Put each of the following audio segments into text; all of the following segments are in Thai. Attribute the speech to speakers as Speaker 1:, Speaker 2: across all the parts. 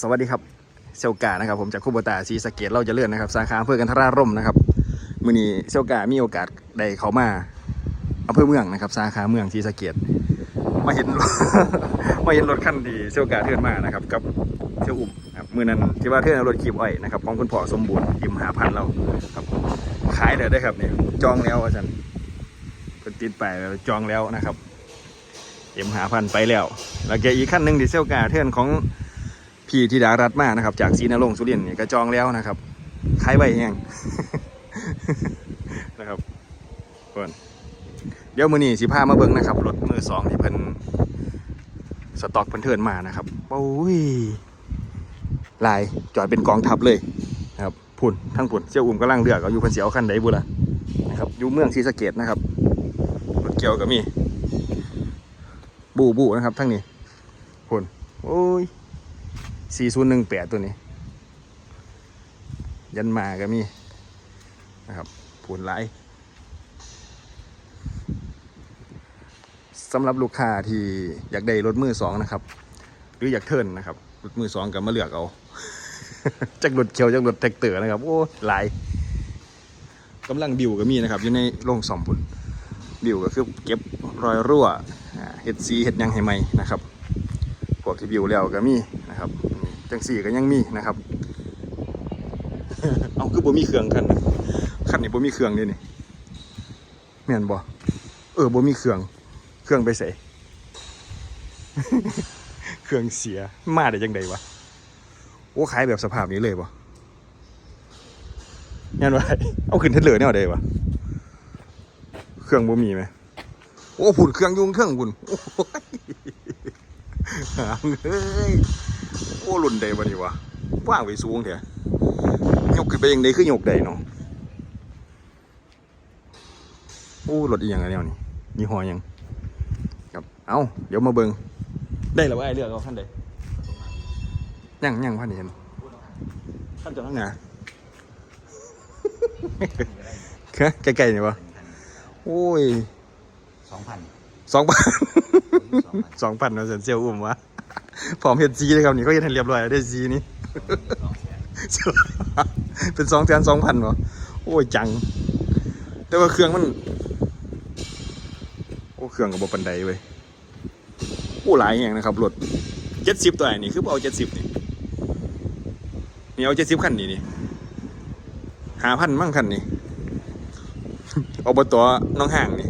Speaker 1: สวัสดีครับเซลกานะครับผมจากคูโบตาซีสะเกตเราจะเลื่อนนะครับสาขาอำเภอกันทราร่มนะครับมือนี้เซลกามีโอกาสได้เขามาอำเภอเมืองนะครับสาขาเมืองซีสะเกตมาเห็นมาเห็นรถคันดีเซลกาเทือนมานะครับกับเซลอุ่มครับมือนั้นที่ว่าเทือนรถขีบอ้อยนะครับของคุณพ่อสมบูรณ์ยิมหาพันเราครับขายเลยได้ครับเนี่ยจองแล้วอาจารย์เป็นติดไปจองแล้วนะครับเอ็มหาพันไปแล้วแล้วแกอีกขั้นหนึ่งดิเซลกาเทือนของ พี่ธิดารัตมากนะครับ จากศรีนรงสุรินทร์นี่ก็จองแล้วนะครับขายใบแห้งนะครับก่อนเดี๋ยวมือนี้สิพามาเบิ่งนะครับรถมือสองที่เพิ่นสต็อกเพิ่นเทินมานะครับโอ้ยลายจอดเป็นกองทัพเลยนะครับพุ่นทั้งพุ่นเสี่ยวอุ่มกำลังเลือกเอาอยู่เพิ่นเสียวคันใดบุล่ะนะครับอยู่เมืองศรีสะเกดนะครับรถเกี่ยวก็มีบูบูนะครับทั้งนี้พุ่นโอ้ย 4018ตัวนี้ ยันมาก็มีนะครับผลหลายสำหรับลูกค้าที่อยากได้รถมือสองนะครับ หรืออยากเทิร์นนะครับรถมือสองก็มาเลือกเอาจากรถเขียวจากรถแท็กเตอร์นะครับ โอ้หลายกำลังบิวก็มีนะครับ อยู่ในโรงซ่อมพุ่นบิวก็คือเก็บรอยรั่วเห็ดสีเห็ดยังให้ใหม่นะครับพวกที่บิวแล้วก็มีนะครับ จังสี่ก็ยังมีนะครับ เอาคือบ่มีเครื่องคันน่ะคันนี้บ่มีเครื่องเลยนี่แม่นบ่เออบ่มีเครื่อง เครื่องไปใส่เครื่องเสียมาได้จังไดวะโอ้ขายแบบสภาพนี้เลยบ่งั้นว่าเอาขึ้นเทดเลอร์แนวใดวะเครื่องบ่มีไหมโอ้พุ่นเครื่องอยุ่งเครื่องพุ่นโอ้ยหามเฮ้ย โอ้รุ่นใดบ่นี่วะว่างไปสูงเถอะยกขึ้นไปยังไดคือยกได้เนาะโอ้รถอีหยังอะแนวนี่ยี่ห้อหยังครับเอาเดี๋ยวมาเบิ่งได้แล้วว่าไอ้เลือกเอาขั้นใดยังยังพันเห็นขั้นจอดข้างหน้าแค่ใกล้ๆนี่วะโอ้ย
Speaker 2: สองพัน
Speaker 1: สองพัน
Speaker 2: สองพัน
Speaker 1: สองพันเราเซียวอุ้มวะ พร้อมเห็ดซีเลยครับนี่เขาเห็ดให้เรียบร้อยแล้วได้ซีนี่เป็นสองแสนสองพันวะโอ้ยจัง แต่ว่าเครื่องมัน โอ้เครื่องกับบปันไดเว้ยโอ้หลายอย่างนะครับรถเจ็ดสิบตัวนี่คือเอาเจ็ดสิบนี่นี่เอาเจ็ดสิบคันนี่นี่หาพันมั่งคันนี่อบตน้องห่างนี่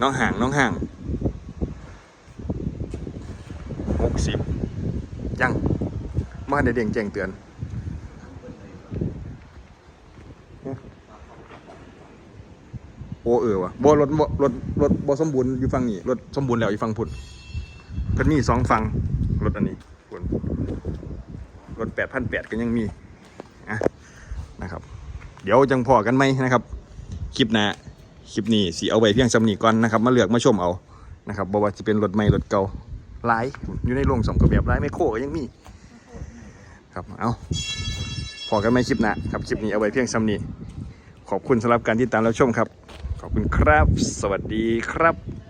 Speaker 1: น้องห่างน้องห่างหก สิบยังมาได้เด้งแจ้งเตือนโอเออวะบ่รถบ่รถรถบ่สมบูรณ์อยู่ฝั่งนี้รถสมบูรณ์แล้วอยู่ฝั่งพุทธเพิ่นมีสองฝั่งรถอันนี้พุ่นรถแปดพันแปดก็ยังมีอะนะครับ เดี๋ยวจังพอกันไหมนะครับ คลิปหน้าคลิปนี้สีเอาไว้เพียงสำนีก่อนนะครับ มาเลือกมาชมเอานะครับบ่ว่าจะเป็นรถใหม่รถเก่า หลายอยู่ในโรงสมกับแบบหลายไม่โคก็ยังมี ครับเอาพอกันไหมคลิปหนะครับคลิปนี้เอาไว้เพียงสำนีขอบคุณสำหรับการติดตามรับชมครับ ขอบคุณครับ สวัสดีครับ